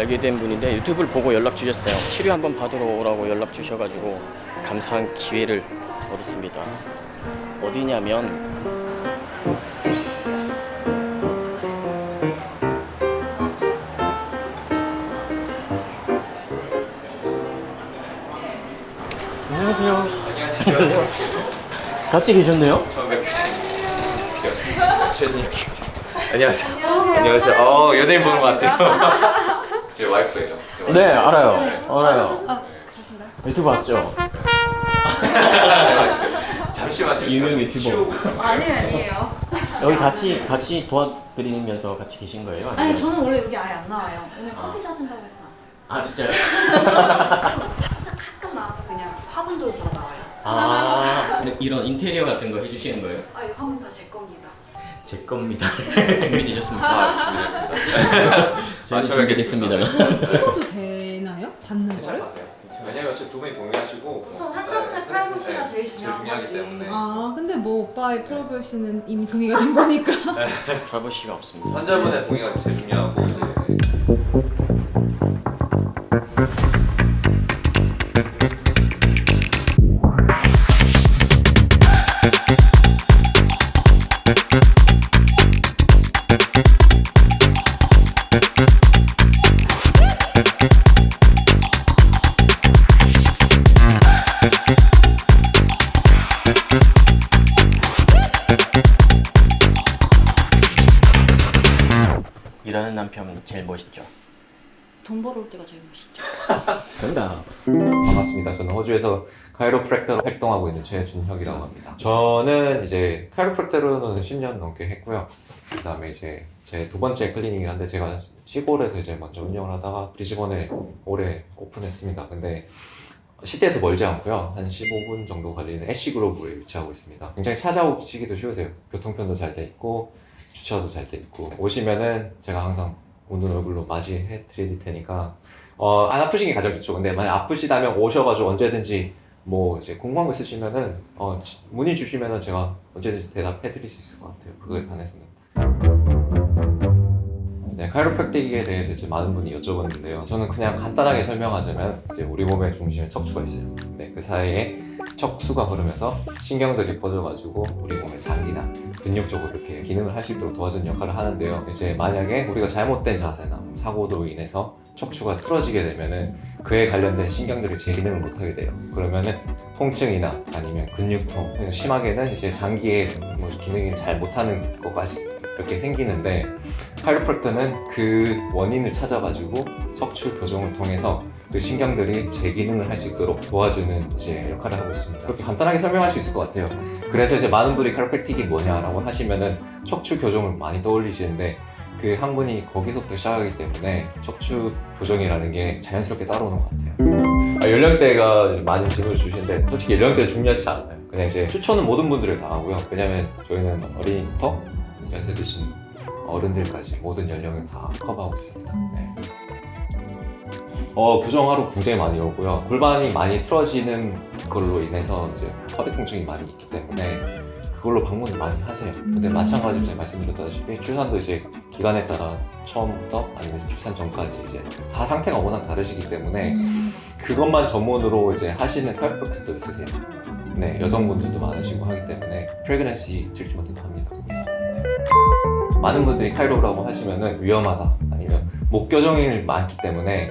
알게 된 분인데 유튜브를 보고 연락 주셨어요. 치료 한번 받으러 오라고 연락 주셔가지고 감사한 기회를 얻었습니다. 어디냐면 안녕하세요. 안녕하세요. 같이 계셨네요? 처음. 최진혁 안녕하세요. 안녕하세요. 어 연예인 보는 것 같아요. 제 와이프예요. 제 와이프. 네 알아요. 알아요. 유튜브 아시죠? 잠시만요. 유명 제가 유튜버. 치우고 아니에요, 아니에요. 여기 같이 같이 도와드리면서 같이 계신 거예요? 아니, 아니면- 저는 원래 여기 아예 안 나와요. 오늘 커피 사준다고 해서 나왔어요. 아 진짜요? 진짜 가끔 나와서 그냥 화분도 보러 나와요. 아 이런 인테리어 같은 거 해주시는 거예요? 아, 이 화분. 제 겁니다. 준비되셨습니까? 아. 저희 마셔야겠습니다. 준비됐습니다. 찍어도 되나요? 받는 같아요. 왜냐면 어차피 두 분이 동의하시고 보통 환자분의 프라이버시가 제일 중요한 거지. 때문에 아 근데 뭐 오빠의 프라이버시는 이미 동의가 된 거니까 프라이버시가 없습니다. 환자분의 동의가 제일 중요하고 남편 제일 멋있죠. 돈 벌어올 때가 제일 멋있죠. 정답. 반갑습니다. 저는 호주에서 카이로프랙터로 활동하고 있는 최준혁이라고 합니다. 저는 이제 카이로프랙터로는 10년 넘게 했고요. 그다음에 이제 제 두 번째 클리닉을 한데 제가 시골에서 이제 먼저 운영을 하다가 브리즈번에 올해 오픈했습니다. 근데 시대에서 멀지 않고요. 한 15분 정도 걸리는 애쉬 그로브에 위치하고 있습니다. 굉장히 찾아오시기도 쉬우세요. 교통편도 잘 돼 있고 주차도 잘 돼 있고 오시면은 제가 항상 웃는 얼굴로 맞이해 드릴 테니까 어, 안 아프신 게 가장 좋죠. 근데 만약 아프시다면 오셔가지고 언제든지 뭐 이제 궁금한 거 있으시면은 어, 지- 문의 주시면은 제가 언제든지 대답해 드릴 수 있을 것 같아요. 그거에 관해서는. 네, 카이로프랙틱에 대해서 이제 많은 분이 여쭤봤는데요. 저는 그냥 간단하게 설명하자면 이제 우리 몸의 중심에 척추가 있어요. 네, 그 사이에 척수가 흐르면서 신경들이 퍼져가지고 우리 몸의 장기나 근육 쪽으로 이렇게 기능을 할 수 있도록 도와주는 역할을 하는데요. 이제 만약에 우리가 잘못된 자세나 뭐 사고로 인해서 척추가 틀어지게 되면은 그에 관련된 신경들이 제 기능을 못하게 돼요. 그러면은 통증이나 아니면 근육통, 심하게는 이제 장기의 뭐 기능이 잘 못하는 것까지 이렇게 생기는데 카이로프랙터는 그 원인을 찾아가지고 척추 교정을 통해서 그 신경들이 재기능을 할 수 있도록 도와주는 이제 역할을 하고 있습니다. 그렇게 간단하게 설명할 수 있을 것 같아요. 그래서 이제 많은 분들이 카이로프랙틱이 뭐냐라고 하시면은 척추 교정을 많이 떠올리시는데 그 학문이 거기서부터 시작하기 때문에 척추 교정이라는 게 자연스럽게 따라오는 것 같아요. 아, 연령대가 많이 질문을 주시는데 솔직히 연령대 중요하지 않아요. 그냥 이제 추천은 모든 분들이 다 하고요. 왜냐면 저희는 어린이부터 연세 드신 어른들까지 모든 연령을 다 커버하고 있습니다. 네. 어, 부정하루 굉장히 많이 오고요. 골반이 많이 틀어지는 걸로 인해서 이제 허리 통증이 많이 있기 때문에 그걸로 방문을 많이 하세요. 근데 마찬가지로 제가 말씀드렸다시피 출산도 이제 기간에 따라 처음부터 아니면 출산 전까지 이제 다 상태가 워낙 다르시기 때문에 그것만 전문으로 이제 하시는 카이로프랙터도 있으세요. 네, 여성분들도 많으시고 하기 때문에 프레그넌시 트리트먼트도 합니다. 네. 많은 분들이 카이로라고 하시면은 위험하다 아니면 목 교정이 많기 때문에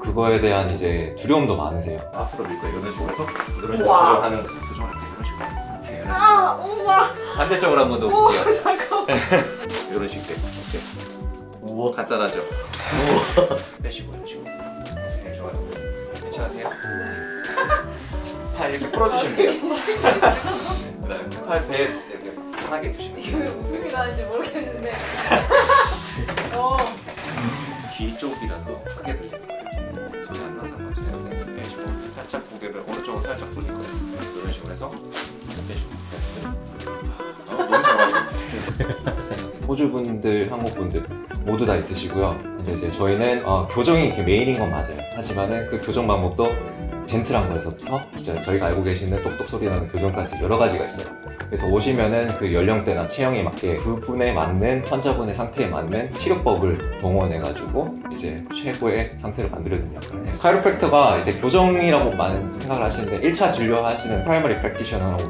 그거에 대한 이제 두려움도 많으세요. 앞으로 밀고 이런 식으로 해서 이런 식으로 우와. 교정하는 거죠. 교정할 때 이런 식으로. 이렇게 이런 식으로. 아, 우와. 반대쪽으로 한 번 더 우와, 볼게요. 잠깐만. 이런 식으로 이렇게. 우와 간단하죠. 빼시고 이런 식으로. 네, 좋아요. 괜찮으세요? 팔 이렇게 풀어주시면 돼요. 그다음에 팔배 이렇게 편하게 두시면 이게 왜. 웃음이 나는지 모르겠는데. 어. 귀 쪽이라서 크게 거예요. 소리 안 나서 상관없어요. 네, 빼시고 살짝 고개를 오른쪽으로 살짝 돌릴 거예요. 이런 식으로 해서 빼시고. 네. 어, 너무 좋아요. 호주 분들, 한국 분들 모두 다 있으시고요. 근데 이제 저희는 어, 교정이 이렇게 메인인 건 맞아요. 하지만은 그 교정 방법도 젠틀한 거에서부터 진짜 저희가 알고 계시는 똑똑 소리 나는 교정까지 여러 가지가 있어요. 그래서 오시면은 그 연령대나 체형에 맞게 그분에 맞는 환자분의 상태에 맞는 치료법을 동원해가지고 이제 최고의 상태를 만들어내는 역할을 해요. 카이로프랙터가 이제 교정이라고 많은 생각을 하시는데 1차 진료하시는 프라이머리 프랙티셔너라고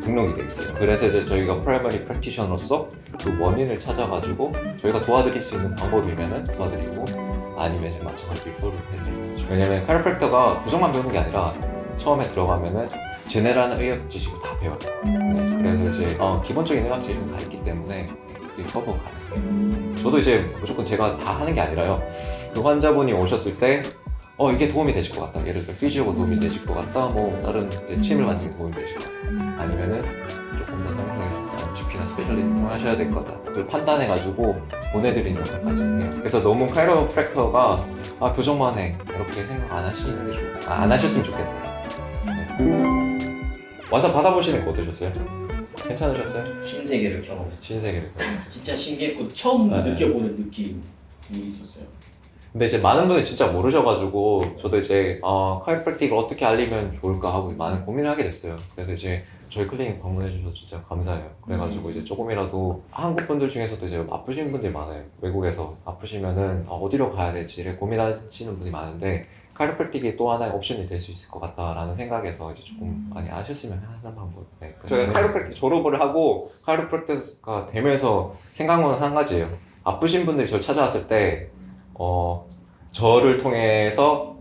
등록이 돼 있어요. 그래서 이제 저희가 프라이머리 프랙티셔너로서 그 원인을 찾아가지고 저희가 도와드릴 수 있는 방법이면은 도와드리고 아니면 이제 마찬가지 리포를 해드리는 거죠. 왜냐면 카이로프랙터가 교정만 배우는 게 아니라 처음에 들어가면은 제네랄한 의학 지식을 다 배워요. 네, 그래서 이제 어, 기본적인 의학 지식은 다 있기 때문에 그게 커버 가능해요. 저도 이제 무조건 제가 다 하는 게 아니라요. 그 환자분이 오셨을 때 어, 이게 도움이 되실 것 같다. 예를 들어 피지오가 도움이 되실 것 같다. 뭐 다른 이제 침을 만지는 게 도움이 되실 것 같다. 아니면은 조금 더 상상해서 GP나 스페셜리스트 하셔야 될 것 같다. 그걸 판단해가지고 보내드리는 역할까지 해요. 그래서 너무 카이로프랙터가 아 교정만 해 이렇게 생각 안 하시는 게 좋, 아, 안 하셨으면 좋겠어요. 네. 완산 받아보시는 거 어떠셨어요? 괜찮으셨어요? 신세계를 경험했어요. 신세계를. 진짜 신기했고 처음 네. 느껴보는 느낌이 있었어요. 근데 이제 많은 분이 진짜 모르셔가지고 저도 이제 어, 카이프랙틱을 어떻게 알리면 좋을까 하고 많은 고민을 하게 됐어요. 그래서 이제 저희 클리닉 방문해 주셔서 진짜 감사해요. 그래가지고 이제 조금이라도 한국 분들 중에서도 이제 아프신 분들이 많아요. 외국에서 아프시면은 어, 어디로 가야 될지를 고민하시는 분이 많은데 카이로프랙틱이 또 하나의 옵션이 될 수 있을 것 같다라는 생각에서 이제 조금 많이 아셨으면 하는 방법. 네. 제가 카이로프랙틱 졸업을 하고 카이로프랙틱가 되면서 생각한 건한 가지예요. 아프신 분들이 저를 찾아왔을 때 어, 저를 통해서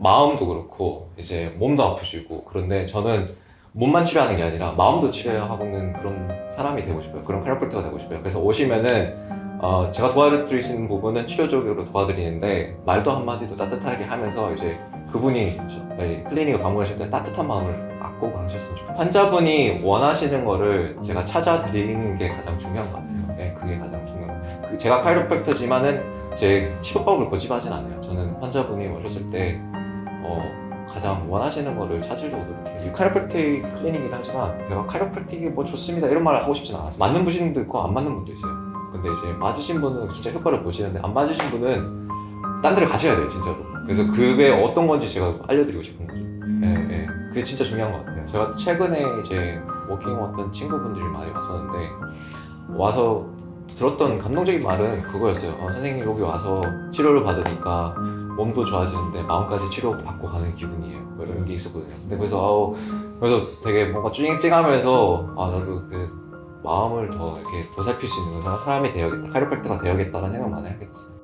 마음도 그렇고 이제 몸도 아프시고 그런데 저는 몸만 치료하는 게 아니라 마음도 치료하고는 그런 사람이 되고 싶어요. 그런 카이로프랙터가 되고 싶어요. 그래서 오시면은 어, 제가 도와드릴 수 있는 부분은 치료적으로 도와드리는데 말도 한마디도 따뜻하게 하면서 이제 그분이 저- 네, 클리닉을 방문하실 때 따뜻한 마음을 갖고 가셨으면 좋겠어요. 환자분이 원하시는 거를 제가 찾아드리는 게 가장 중요한 것 같아요. 네, 그게 가장 중요해요. 그 제가 카이로프랙터지만은 제 치료법을 고집하진 않아요. 저는 환자분이 오셨을 때 어, 가장 원하시는 거를 찾으려고 노력해요. 이 카이로프랙틱 클리닉이긴 하지만 제가 카이로프랙틱이 뭐 좋습니다 이런 말을 하고 싶진 않았어요. 맞는 분도 있고 안 맞는 분도 있어요. 근데 이제 맞으신 분은 진짜 효과를 보시는데 안 맞으신 분은 딴 데를 가셔야 돼요 진짜로. 그래서 그게 어떤 건지 제가 알려드리고 싶은 거죠. 예, 예. 그게 진짜 중요한 것 같아요. 제가 최근에 이제 워킹 왔던 친구분들이 많이 왔었는데 와서 들었던 감동적인 말은 그거였어요. 어, 선생님 여기 와서 치료를 받으니까 몸도 좋아지는데 마음까지 치료 받고 가는 기분이에요. 뭐 이런 게 있었거든요. 근데 그래서 아우 그래서 되게 뭔가 찡찡하면서 아 나도 그 마음을 더 이렇게 보살필 수 있는 사람이 되어야겠다. 카이로프랙터가 되어야겠다라는 생각 많이 하게 됐어요.